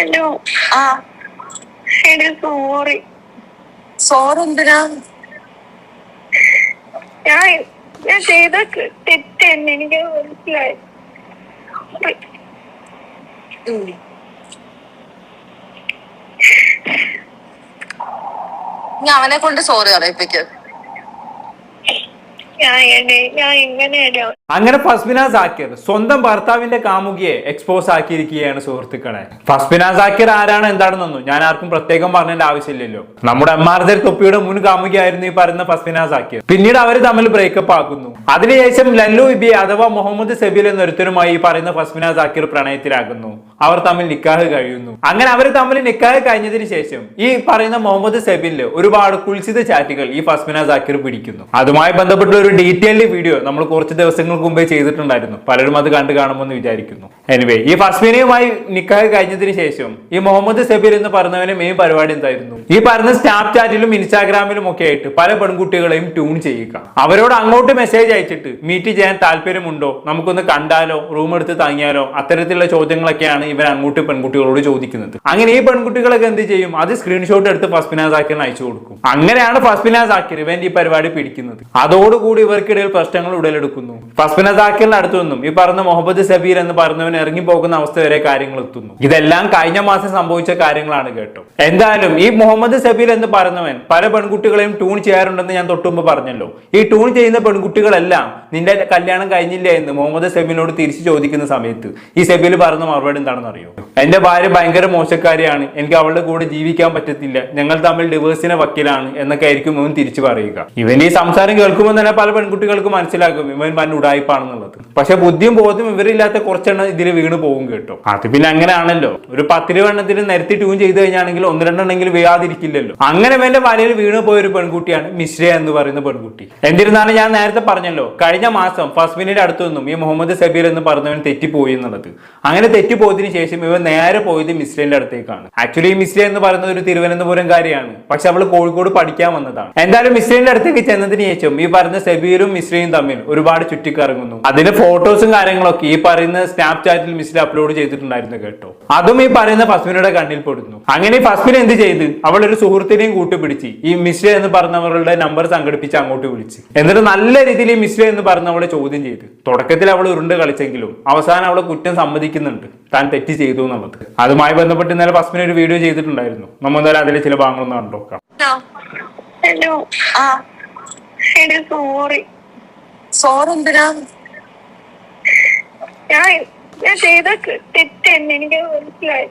Hello. ആ. എടി sorry sorry എന്തിനാ ഞാൻ ഞാൻ ചെയ്ത തെറ്റെന്നെ എനിക്ക് മനസ്സിലായി. അവനെ കൊണ്ട് സോറി അറിയിപ്പിക്കും ഞാൻ എന്നെ ഞാൻ എങ്ങനെയാ അങ്ങനെ ഫസ്മിന സാക്കിർ സ്വന്തം ഭർത്താവിന്റെ കാമുകിയെ എക്സ്പോസ് ആക്കിയിരിക്കുകയാണ് സുഹൃത്തുക്കളെ. ഫസ്മിന സാക്കിർ ആരാണ് എന്താണെന്നൊന്നും ഞാൻ ആർക്കും പ്രത്യേകം പറഞ്ഞതിന്റെ ആവശ്യമില്ലല്ലോ. നമ്മുടെ എം ആർ തൊപ്പിയുടെ മുൻ കാമുകിയായിരുന്നു ഈ പറയുന്ന ഫസ്മിന സാക്കിർ പിന്നീട് അവർ തമ്മിൽ ബ്രേക്കപ്പ് ആക്കുന്നു. അതിനുശേഷം ലല്ലു ഇബി അഥവാ മുഹമ്മദ് സെബിൽ എന്നൊരുത്തരുമായി ഈ പറയുന്ന ഫസ്മിന സാക്കിർ പ്രണയത്തിലാകുന്നു. അവർ തമ്മിൽ നിക്കാഹ് കഴിയുന്നു. അങ്ങനെ അവർ തമ്മിൽ നിക്കാഹ് കഴിഞ്ഞതിന് ശേഷം ഈ പറയുന്ന മുഹമ്മദ് സെബിൽ ഒരുപാട് കുൽസിത ചാറ്റുകൾ ഈ ഫസ്മിന സാക്കിർ പിടിക്കുന്നു. അതുമായി ബന്ധപ്പെട്ട ഒരു ഡീറ്റെയിൽഡ് വീഡിയോ നമ്മൾ കുറച്ച് ദിവസങ്ങൾക്ക് മുമ്പേ ചെയ്തിട്ടുണ്ടായിരുന്നു. പലരും അത് കണ്ടു കാണുമെന്ന് വിചാരിക്കുന്നു. എനിവേ ഈ ഫസ്മിനയുമായി നിക്കാഹ് കഴിഞ്ഞതിന് ശേഷം ഈ മുഹമ്മദ് സബീർ എന്ന് പറഞ്ഞവനെ മെയിൻ പരിപാടി എന്തായിരുന്നു? ഈ പറഞ്ഞ സ്നാപ് ചാറ്റിലും ഇൻസ്റ്റാഗ്രാമിലും ഒക്കെ ആയിട്ട് പല പെൺകുട്ടികളെയും ട്യൂൺ ചെയ്യുക. അവരോട് അങ്ങോട്ട് മെസ്സേജ് അയച്ചിട്ട് മീറ്റ് ചെയ്യാൻ താല്പര്യമുണ്ടോ? നമുക്കൊന്ന് കണ്ടാലോ? റൂം എടുത്ത് തങ്ങിയാലോ? അത്തരത്തിലുള്ള ചോദ്യങ്ങളൊക്കെയാണ് ഇവർ അങ്ങോട്ട് പെൺകുട്ടികളോട് ചോദിക്കുന്നത്. അങ്ങനെ ഈ പെൺകുട്ടികളൊക്കെ എന്ത് ചെയ്യും? അത് സ്ക്രീൻഷോട്ട് എടുത്ത് ഫസ്മിന സാക്കിറിന് അയച്ചു കൊടുക്കും. അങ്ങനെയാണ് ഫസ്മിന സാക്കിർ ഇവൻ ഈ പരിപാടി പിടിക്കുന്നത്. അതോടുകൂടി ഇവർക്കിടയിൽ പ്രശ്നങ്ങൾ ഉടലെടുക്കുന്നു. ഫസ്ബിന താക്കലിന് അടുത്തു നിന്നും ഈ പറഞ്ഞ മുഹമ്മദ് സബീർ എന്ന് പറഞ്ഞവൻ ഇറങ്ങി പോകുന്ന അവസ്ഥ വരെ കാര്യങ്ങൾ എത്തുന്നു ഇതെല്ലാം കഴിഞ്ഞ മാസം സംഭവിച്ച കാര്യങ്ങളാണ് കേട്ടോ. എന്തായാലും ഈ മുഹമ്മദ് സബീർ എന്ന് പറഞ്ഞവൻ പല പെൺകുട്ടികളെയും ട്യൂൺ ചെയ്യാറുണ്ടെന്ന് ഞാൻ തൊട്ടുമുമ്പ് പറഞ്ഞല്ലോ. ഈ ട്യൂൺ ചെയ്യുന്ന പെൺകുട്ടികളെല്ലാം നിന്റെ കല്യാണം കഴിഞ്ഞില്ല? എന്ന് മുഹമ്മദ് സബീനോട് തിരിച്ചു ചോദിക്കുന്ന സമയത്ത് ഈ സബീൽ പറഞ്ഞ മറുപടി എന്താണെന്ന് അറിയോ എന്റെ ഭാര്യ ഭയങ്കര മോശക്കാരിയാണ്. എനിക്ക് അവളുടെ കൂടെ ജീവിക്കാൻ പറ്റത്തില്ല. ഞങ്ങൾ തമ്മിൽ ഡിവേഴ്സിനെ വക്കീലാണ് എന്നൊക്കെ ആയിരിക്കും ഇവൻ തിരിച്ചു പറയുക. ഇവൻ ഈ സംസാരം കേൾക്കുമ്പോൾ തന്നെ പല പെൺകുട്ടികൾക്ക് മനസ്സിലാക്കും ഇവൻ പൻ ഉടായ്പാണെന്നുള്ളത് പക്ഷെ ബുദ്ധിയും ബോധവും ഇവരില്ലാത്ത കുറച്ചെണ്ണം ഇതിൽ വീണ് പോകും കേട്ടോ. അത് പിന്നെ അങ്ങനെയാണല്ലോ. ഒരു പത്തിര പത്തിരുവെണ്ണത്തിന് നിരത്തി ട്യൂൺ ചെയ്ത് കഴിഞ്ഞാണെങ്കിൽ ഒന്ന് രണ്ടെണ്ണെങ്കിലും വീഴാതിരിക്കില്ലല്ലോ. അങ്ങനെ വേണ്ട വലയിൽ വീണ് പോയ ഒരു പെൺകുട്ടിയാണ് മിശ്ര എന്ന് പറയുന്ന പെൺകുട്ടി. എന്നിരുന്നാലും ഞാൻ നേരത്തെ പറഞ്ഞല്ലോ കഴിഞ്ഞ മാസം ഫസ്മിനിന്റെ അടുത്തു നിന്നും ഈ മുഹമ്മദ് സബീർ എന്ന് പറഞ്ഞവൻ തെറ്റിപ്പോയി എന്നുള്ളത്. അങ്ങനെ തെറ്റിപ്പോയതിനു ശേഷം ഇവൻ നേരെ പോയത് മിശ്രന്റെ അടുത്തേക്കാണ്. ആക്ച്വലി മിശ്ര എന്ന് പറയുന്നത് ഒരു തിരുവനന്തപുരം കാര്യമാണ് പക്ഷെ അവൾ കോഴിക്കോട് പഠിക്കാൻ വന്നതാണ്. എന്തായാലും മിശ്രന്റെ അടുത്തേക്ക് ചെന്നതിന് ശേഷം ഈ പറയുന്ന സബീറും മിശ്രയും തമ്മിൽ ഒരുപാട് ചുറ്റിക്കറങ്ങുന്നു. അതിന്റെ ഫോട്ടോസും കാര്യങ്ങളൊക്കെ ഈ പറയുന്ന സ്നാപ് ചാറ്റിൽ മിശ്ര അപ്ലോഡ് ചെയ്തിട്ടുണ്ടായിരുന്നു കേട്ടോ. അതും ഈ പറയുന്ന ഫസ്മിനയുടെ കണ്ണിൽ പെടുന്നു അങ്ങനെ ഈ ഫസ്മിൻ എന്ത് ചെയ്ത്? അവൾ ഒരു സുഹൃത്തിനെയും കൂട്ടുപിടിച്ച് ഈ മിശ്ര എന്ന് പറഞ്ഞവരുടെ നമ്പർ സംഘടിപ്പിച്ച് അങ്ങോട്ട് വിളിച്ച്. എന്നിട്ട് നല്ല രീതിയിൽ ഈ മിശ്ര എന്ന് പറഞ്ഞവളെ ചോദ്യം ചെയ്ത്. തുടക്കത്തിൽ അവൾ ഉരുണ്ട് കളിച്ചെങ്കിലും അവസാനം അവളെ കുറ്റം സമ്മതിക്കുന്നുണ്ട്. താൻ തെറ്റ് ചെയ്തു എന്നുള്ളത്. അതുമായി ബന്ധപ്പെട്ട് ഇന്നലെ ഫസ്മിന് ഒരു വീഡിയോ ചെയ്തിട്ടുണ്ടായിരുന്നു. നമ്മൾ എന്തായാലും അതിലെ ചില ഭാഗങ്ങളൊന്നും കണ്ടോക്കാം നോക്കാം. ഹലോ ആ. എടി സോറി സോറി എന്തിനാ? ഞാൻ ഞാൻ ചെയ്ത തെറ്റെന്നെ. എനിക്ക് മനസ്സിലായി.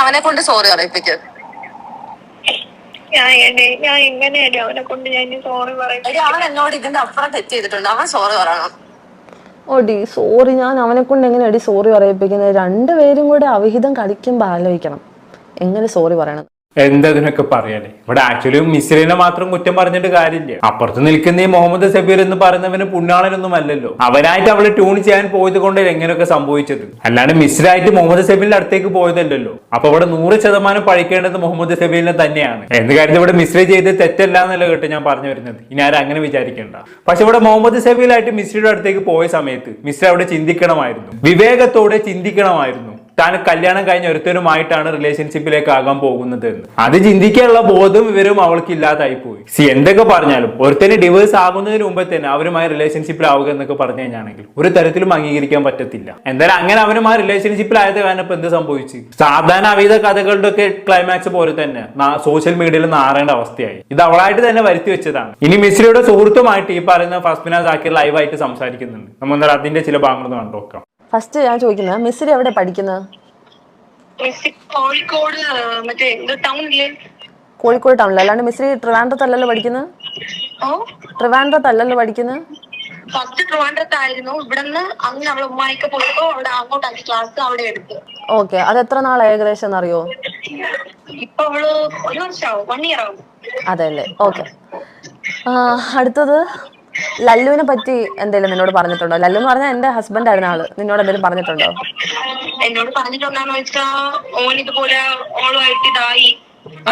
അവനെ കൊണ്ട് സോറി അറിയിപ്പിക്ക ഞാൻ എങ്ങനെയല്ലേ അവനെ കൊണ്ട് ഞാൻ സോറി പറയാം അവൻ എന്നോട് ഇതിന്റെ അപ്പുറം തെറ്റ് ചെയ്തിട്ടുണ്ട്. അവൻ സോറി പറയണം. ഓടി സോറി ഞാൻ അവനെ കൊണ്ട് എങ്ങനെ അടി സോറി പറയിപ്പിക്കുന്നത്? രണ്ടുപേരും കൂടെ അവിഹിതം കളിക്കുമ്പോൾ ആലോചിക്കണം. എങ്ങനെ സോറി പറയണം? എന്തതിനൊക്കെ പറയാനേ ഇവിടെ ആക്ച്വലി മിസ്ലിനെ മാത്രം കുറ്റം പറഞ്ഞിട്ട് കാര്യമില്ല. അപ്പുറത്ത് നിൽക്കുന്ന ഈ മുഹമ്മദ് സബീർ എന്ന് പറയുന്നവന് പുണ്ണാളനൊന്നും അല്ലല്ലോ. അവനായിട്ട് അവൾ ട്യൂൺ ചെയ്യാൻ പോയത് കൊണ്ട് എങ്ങനെയൊക്കെ സംഭവിച്ചത്? അല്ലാണ്ട് മിസ്രായിട്ട് മുഹമ്മദ് സബീറിന്റെ അടുത്തേക്ക് പോയതല്ലല്ലോ. അപ്പൊ ഇവിടെ നൂറ് ശതമാനം പഴിക്കേണ്ടത് മുഹമ്മദ് സബീലിനെ തന്നെയാണ്. എന്ന് കാര്യത്തിൽ ഇവിടെ മിസ്ലി ചെയ്ത് തെറ്റല്ല എന്നല്ല കേട്ടോ ഞാൻ പറഞ്ഞു വരുന്നത്. ഇനി ആരും അങ്ങനെ വിചാരിക്കേണ്ട. പക്ഷെ ഇവിടെ മുഹമ്മദ് സബീലായിട്ട് മിസ്ലിയുടെ അടുത്തേക്ക് പോയ സമയത്ത് മിസ്ര അവിടെ ചിന്തിക്കണമായിരുന്നു. വിവേകത്തോടെ ചിന്തിക്കണമായിരുന്നു. താൻ കല്യാണം കഴിഞ്ഞ ഒരുത്തരുമായിട്ടാണ് റിലേഷൻഷിപ്പിലേക്ക് ആകാൻ പോകുന്നത് അത് ചിന്തിക്കാനുള്ള ബോധം ഇവരും അവൾക്ക് ഇല്ലാതായി പോയി. സി എന്തൊക്കെ പറഞ്ഞാലും ഒരുത്തന് ഡിവേഴ്സ് ആകുന്നതിന് മുമ്പ് തന്നെ അവരുമായി റിലേഷൻഷിപ്പിലാവുക എന്നൊക്കെ പറഞ്ഞു കഴിഞ്ഞാണെങ്കിൽ ഒരു തരത്തിലും അംഗീകരിക്കാൻ പറ്റത്തില്ല. എന്തായാലും അങ്ങനെ അവരുമായി റിലേഷൻഷിപ്പിലായത് കാരണം ഇപ്പൊ എന്ത് സംഭവിച്ചു? സാധാരണ അവിധ കഥകളുടെ ഒക്കെ ക്ലൈമാക്സ് പോലെ തന്നെ സോഷ്യൽ മീഡിയയിൽ നാറേണ്ട അവസ്ഥയായി. ഇത് അവളായിട്ട് തന്നെ വരുത്തി വെച്ചതാണ്. ഇനി മിശ്രയുടെ സുഹൃത്തുമായിട്ട് ഈ പറയുന്ന ഫസ്മിന സാക്കിർ ലൈവായിട്ട് സംസാരിക്കുന്നുണ്ട്. നമ്മൾ അതിന്റെ ചില ഭാഗങ്ങൾ കണ്ടു നോക്കാം. ഫസ്റ്റ് ഞാൻ ചോദിക്കുന്നത് മിസ്സിരി എവിടെ പഠിക്കുന്നത് മിസ്സി കോഴിക്കോട് മറ്റേ ഇത് ടൗണിൽ കോഴിക്കോട് ടൗണിൽ അല്ലാണ്ട് മിസ്സി ട്രിവാൻഡ്രത്തല്ലല്ലോ പഠിക്കുന്നത് ഓ? ട്രിവാൻഡ്രത്തല്ലല്ലോ പഠിക്കുന്നത് ഫസ്റ്റ് ട്രിവാൻഡ്രത്തായിരുന്നു. ഇവിടുന്ന് അങ്ങ് അവളെ ഉമ്മായിക്ക് പോയപ്പോ അവിടെ അങ്ങോട്ടാക്കി ക്ലാസ് അവിടെ എടുത്തു. ഓക്കെ അത് എത്ര നാൾ ഏകദേശം എന്നറിയോ? ഇപ്പൊ അവൾ ഒരു വർഷമാവും വൺ ഇയർ ആവും. അതെല്ലേ ഓക്കെ അടുത്തത്? ലല്ലുവിനെ പറ്റി എന്തെങ്കിലും നിന്നോട് പറഞ്ഞിട്ടുണ്ടോ? ലല്ലു എന്ന് പറഞ്ഞാൽ എന്റെ ഹസ്ബൻഡ് ആയിരുന്ന ആൾ. നിന്നോട് എന്തെങ്കിലും പറഞ്ഞിട്ടുണ്ടോ? എന്നോട് പറഞ്ഞിട്ടുണ്ടാന്ന് വെച്ചാ ഓൻ ഇതുപോലെ ഓളുമായിട്ട് ഇതായി.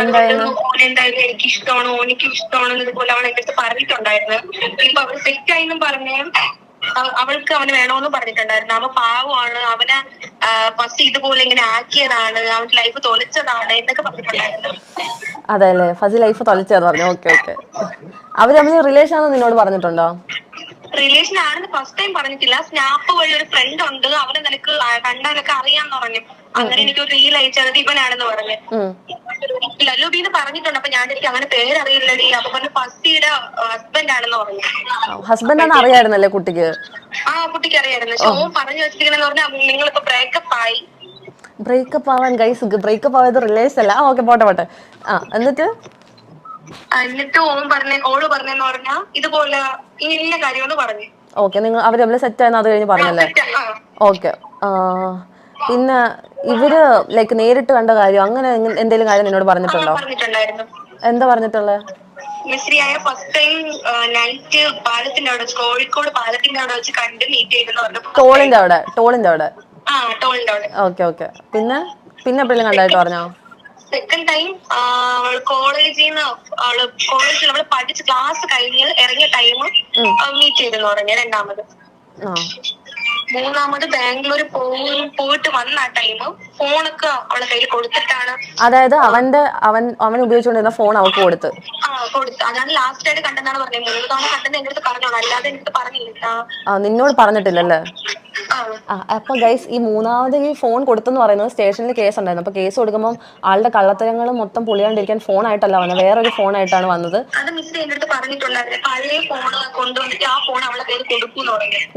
എന്തായിരുന്നു? ഓൻ എന്തായാലും എനിക്ക് ഇഷ്ടമാണ് ഓനിക്ക് ഇഷ്ടമാണ് ഇതുപോലെ അവൾ എന്റെ അടുത്ത് പറഞ്ഞിട്ടുണ്ടായിരുന്നു. ഇപ്പൊ അവൾ സെറ്റ് ആയിന്നും പറഞ്ഞേ അവൾക്ക് അവന് വേണോന്ന് പറഞ്ഞിട്ടുണ്ടായിരുന്നു. അവൻ പാവമാണ് അവനെ ഫസ്റ്റ് ഇതുപോലെ ഇങ്ങനെ ആക്കിയതാണ് അവന്റെ ലൈഫ് തൊലച്ചതാണ് എന്നൊക്കെ പറഞ്ഞിട്ടുണ്ടായിരുന്നു. അതെ അല്ലേ ഫസ്റ്റ് ലൈഫ് തൊലച്ചെന്ന് പറഞ്ഞു. ഓക്കെ ഓക്കെ അവർ തമ്മിൽ റിലേഷൻ ആണെന്ന് നിന്നോട് പറഞ്ഞിട്ടുണ്ടോ? റിലേഷൻ ആണെന്ന് ഫസ്റ്റ് ടൈം പറഞ്ഞിട്ടില്ല. സ്നാപ്പ് വഴി ഒരു ഫ്രണ്ട് ഉണ്ട്. അവനെ നിനക്ക് കണ്ടാലൊക്കെ അറിയാന്ന് പറഞ്ഞു. അങ്ങനെ എനിക്ക് ഒരു റീൽ അയച്ചത് ഇവനാണെന്ന് പറഞ്ഞു. ലല്ലുബീന്ന് പറഞ്ഞിട്ടുണ്ട്. അപ്പൊ ഞാൻ എനിക്ക് അങ്ങനെ പേരറിയില്ലടി. അപ്പൊ പറഞ്ഞു ഫസ്റ്റിയുടെ ഹസ്ബൻഡ് ആണെന്ന് പറഞ്ഞു. ഹസ്ബൻഡ് ആണെന്ന് അറിയായിരുന്നല്ലേ കുട്ടിക്ക്? ആ കുട്ടിക്ക് അറിയായിരുന്നു. പക്ഷെ ഓൻ പറഞ്ഞു വെച്ചിരിക്കണെന്ന് പറഞ്ഞാൽ നിങ്ങളിപ്പോ ബ്രേക്കപ്പ് ആയി. ബ്രേക്കപ്പ് ആവാൻ ഗൈസ് ബ്രേക്കപ്പ് ആവാതെ റിലേഷൻ അല്ല. ഓക്കെ പോട്ടെ പോട്ടെ. ആ എന്നിട്ട്? എന്നിട്ട് ഓൻ പറഞ്ഞ ഓൾ പറഞ്ഞെന്ന് പറഞ്ഞാ ഇതുപോലെ ഇന്ന കാര്യമെന്ന് പറഞ്ഞു. ഓക്കെ നിങ്ങൾ അവർ തമ്മിൽ സെറ്റ് ആയെന്ന് അത് കഴിഞ്ഞ് പറഞ്ഞല്ലേ? ഓക്കെ. പിന്നെ ഇവർ ലൈക്ക് നേരിട്ട് കണ്ട കാര്യം അങ്ങനെ എന്തെങ്കിലും കാര്യം നിന്നോട് പറഞ്ഞിട്ടുണ്ടോ? എന്താ പറഞ്ഞിട്ടുള്ളത് മിശ്രിയായ ഫസ്റ്റ് ടൈം നൈറ്റ് പാലത്തിന്റെ അവിടെ കോഴിക്കോട് പാലത്തിന്റെ അവിടെ വെച്ച് കണ്ട് മീറ്റ് ചെയ്തെന്ന് പറഞ്ഞു ടോളിന്റെ അവിടെ ടോളിന്റെ അവിടെ. ആ ടോളിന്റെ അവിടെ. Okay okay. പിന്നെ? പിന്നെ എപ്പോഴും കണ്ടായിട്ട് പറഞ്ഞോ? സെക്കൻഡ് ടൈം കോളേജിൽ നിന്ന് അവൾ കോളേജിൽ നമ്മൾ പഠിച്ച് ക്ലാസ് കഴിഞ്ഞ് ഇറങ്ങിയ ടൈം മീറ്റ് ചെയ്തെന്ന് പറഞ്ഞ രണ്ടാമത്. മൂന്നാമത് ബാംഗ്ലൂർ പോകും പോയിട്ട് വന്ന ആ ടൈം ഫോണൊക്കെ അവളെ കയ്യിൽ കൊടുത്തിട്ടാണ്. അതായത് അവന്റെ അവൻ അവൻ ഉപയോഗിച്ചുകൊണ്ടിരുന്ന ഫോൺ അവൾക്ക് കൊടുത്ത്. ആ കൊടുത്തു. അതാണ് ലാസ്റ്റ് ആയിട്ട് കണ്ടെന്നാണ് പറഞ്ഞത്. മൂന്ന് തവണ കണ്ടെന്ന് എന്റെ അടുത്ത് പറഞ്ഞോളൂ. അല്ലാതെ എന്റെ അടുത്ത് പറഞ്ഞില്ല. നിന്നോട് പറഞ്ഞിട്ടില്ലല്ലേ? അപ്പൊ ഗൈസ് ഈ മൂന്നാമത് ഈ ഫോൺ കൊടുത്തെന്ന് പറയുന്നത് സ്റ്റേഷനിൽ കേസ് ഉണ്ടായിരുന്നു. അപ്പൊ കേസ് കൊടുക്കുമ്പോൾ ആളുടെ കള്ളത്തരങ്ങൾ മൊത്തം പൊളിയാണ്ടിരിക്കാൻ ഫോൺ ആയിട്ടല്ല വന്നത്. വേറൊരു ഫോൺ ആയിട്ടാണ് വന്നത്.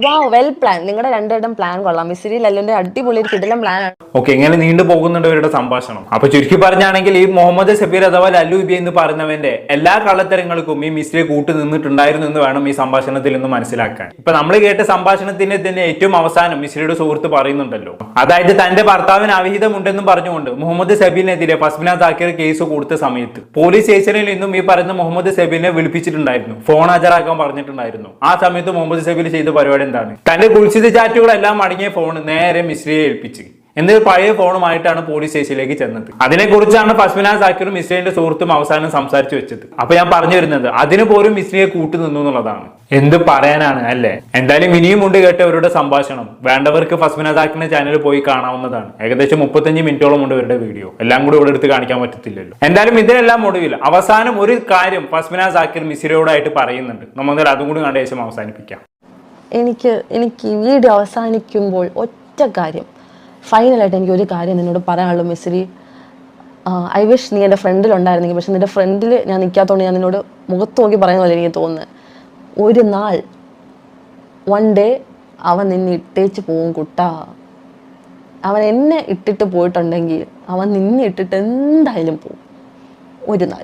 വാ വെൽ പ്ലാൻ നിങ്ങളുടെ രണ്ടിടം പ്ലാൻ കൊള്ളാം. മിസ്സിരി ലല്ലുന്റെ അടിപൊളി ഒരു കിടിലം പ്ലാൻ ആണ്. ഓക്കെ ഇങ്ങനെ നീണ്ടു പോകുന്നുണ്ട് ഇവരുടെ സംഭാഷണം. അപ്പൊ ചുരുക്കി പറഞ്ഞാണെങ്കിൽ ഈ മുഹമ്മദ് സബീർ അഥവാ ലല്ലു ബി എന്ന് പറഞ്ഞവന്റെ എല്ലാ കള്ളത്തരങ്ങൾക്കും ഈ മിസ്റ്റിലെ കൂട്ടു നിന്നിട്ടുണ്ടായിരുന്നു എന്ന് വേണം ഈ സംഭാഷണത്തിൽ നിന്ന് മനസ്സിലാക്കാൻ. ഇപ്പൊ നമ്മൾ കേട്ട സംഭാഷണത്തിന്റെ തന്നെ ഏറ്റവും അവസാനം മിസ്രിയുടെ സുഹൃത്ത് പറയുന്നുണ്ടല്ലോ. അതായത് തന്റെ ഭർത്താവിന് അവിഹിതമുണ്ടെന്നും പറഞ്ഞുകൊണ്ട് മുഹമ്മദ് സബീറിനെതിരെ പസ്മിന താക്കിർ കേസ് കൊടുത്ത സമയത്ത് പോലീസ് സ്റ്റേഷനിൽ നിന്നും ഈ പറയുന്ന മുഹമ്മദ് സബീറിനെ വിളിപ്പിച്ചിട്ടുണ്ടായിരുന്നു. ഫോൺ ഹാജരാക്കാൻ പറഞ്ഞിട്ടുണ്ടായിരുന്നു. ആ സമയത്ത് മുഹമ്മദ് സബീൽ ചെയ്ത പരിപാടി എന്താണ്? തന്റെ കുൽസിത ചാറ്റുകളെല്ലാം അടങ്ങിയ ഫോൺ നേരെ മിസ്രിയെ ഏൽപ്പിച്ച്. എന്നിട്ട് പഴയ ഫോണുമായിട്ടാണ് പോലീസ് സ്റ്റേഷനിലേക്ക് ചെന്നത്. അതിനെക്കുറിച്ചാണ് പശ്മിന സാക്കിറും മിസ്ലിന്റെ സുഹൃത്തും അവസാനം സംസാരിച്ചു വെച്ചത്. അപ്പൊ ഞാൻ പറഞ്ഞു വരുന്നത് അതിന് പോലും മിസ്ലിയെ കൂട്ടു നിന്നു എന്നുള്ളതാണ്. എന്ത് പറയാനാണ് അല്ലേ? എന്തായാലും ഇനിയും ഉണ്ട് കേട്ടവരുടെ സംഭാഷണം. വേണ്ടവർക്ക് ഫസ്മിന സാക്കിന്റെ ചാനൽ പോയി കാണാവുന്നതാണ്. ഏകദേശം മുപ്പത്തഞ്ച് മിനിറ്റോളം ഉണ്ട് ഇവരുടെ വീഡിയോ എല്ലാം കൂടി ഇവിടെ എടുത്ത് കാണിക്കാൻ പറ്റത്തില്ലല്ലോ. എന്തായാലും ഇതിനെല്ലാം ഒടുവിൽ അവസാനം ഒരു കാര്യം ഫസ്മിന സാക്കിർ മിസ്രിയോടായിട്ട് പറയുന്നുണ്ട്. നമ്മൾ അതും കൂടി കണ്ട ശേഷം അവസാനിപ്പിക്കാം. എനിക്ക് എനിക്ക് വീഡിയോ അവസാനിക്കുമ്പോൾ ഒറ്റ കാര്യം ഫൈനലായിട്ട് എനിക്ക് ഒരു കാര്യം നിന്നോട് പറയാനുള്ളൂ മിസ്സിരി ഐ വിഷ് നീ എന്റെ ഫ്രണ്ടിലുണ്ടായിരുന്നെങ്കിൽ പക്ഷെ നിന്റെ ഫ്രണ്ടിൽ ഞാൻ നിൽക്കാത്തതുകൊണ്ട് ഞാൻ നിന്നോട് മുഖത്ത് നോക്കി പറയുന്ന പോലെ എനിക്ക് തോന്നുന്നത് ഒരു നാൾ വൺ ഡേ അവൻ നിന്നെ ഇട്ടേച്ച് പോവും കുട്ടാ. അവൻ എന്നെ ഇട്ടിട്ട് പോയിട്ടുണ്ടെങ്കിൽ അവൻ നിന്നെ ഇട്ടിട്ട് എന്തായാലും പോവും. ഒരു നാൾ.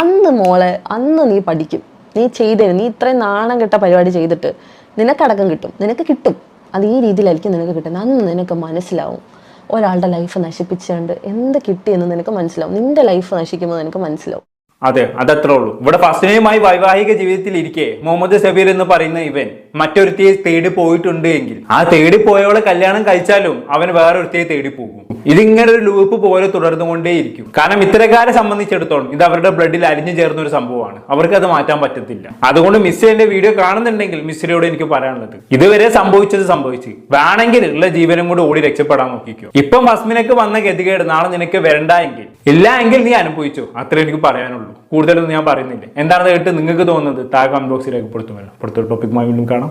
അന്ന് മോളെ അന്ന് നീ പഠിക്കും. നീ ചെയ്തേ നീ ഇത്രയും നാണം കെട്ട പരിപാടി ചെയ്തിട്ട് നിനക്കടക്കം കിട്ടും നിനക്ക് കിട്ടും. അത് ഈ രീതിയിലായിരിക്കും നിനക്ക് കിട്ടുന്നത്. അന്ന് നിനക്ക് മനസ്സിലാവും. ഒരാളുടെ ലൈഫ് നശിപ്പിച്ചുകൊണ്ട് എന്ത് കിട്ടിയെന്ന് നിനക്ക് മനസ്സിലാവും. നിന്റെ ലൈഫ് നശിക്കുമ്പോൾ നിനക്ക് മനസ്സിലാവും. അതെ അതത്രേ ഉള്ളൂ. ഇവിടെ ഫസ്റ്റിനെയുമായി വൈവാഹിക ജീവിതത്തിൽ ഇരിക്കെ മുഹമ്മദ് സബീർ എന്ന് പറയുന്ന ഇവൻ മറ്റൊരുത്തിയെ തേടി പോയിട്ടുണ്ട് എങ്കിൽ ആ തേടി പോയവളെ കല്യാണം കഴിച്ചാലും അവൻ വേറൊരുത്തിയെ തേടി പോകും. ഇതിങ്ങനെ ഒരു ലൂപ്പ് പോലെ തുടർന്നുകൊണ്ടേയിരിക്കും. കാരണം ഇത്തരക്കാരെ സംബന്ധിച്ചിടത്തോളം ഇത് അവരുടെ ബ്ലഡിൽ അരിഞ്ഞു ചേർന്ന ഒരു സംഭവമാണ്. അവർക്ക് അത് മാറ്റാൻ പറ്റത്തില്ല. അതുകൊണ്ട് മിസ് എന്റെ വീഡിയോ കാണുന്നുണ്ടെങ്കിൽ മിസ്സിനോട് എനിക്ക് പറയാനുള്ളത് ഇതുവരെ സംഭവിച്ചത് സംഭവിച്ചു. വേണമെങ്കിൽ ഉള്ള ജീവനും കൂടി ഓടി രക്ഷപ്പെടാൻ നോക്കിക്കോ. ഇപ്പം മസ്മിനക്ക് വന്ന ഗതികേട് നാളെ നിനക്ക് വരണ്ട എങ്കിൽ ഇല്ല എങ്കിൽ നീ അനുഭവിച്ചു. അത്രേ എനിക്ക് പറയാനുള്ളൂ. കൂടുതലൊന്നും ഞാൻ പറയുന്നില്ല. എന്താണെന്ന് കേട്ട് നിങ്ങൾക്ക് തോന്നുന്നത് താഴെ കമന്റ് ബോക്സിൽ രേഖപ്പെടുത്തുമല്ലോ പുറത്തൊരു ടോപ്പിക്കുമായി വീണ്ടും കാണാം.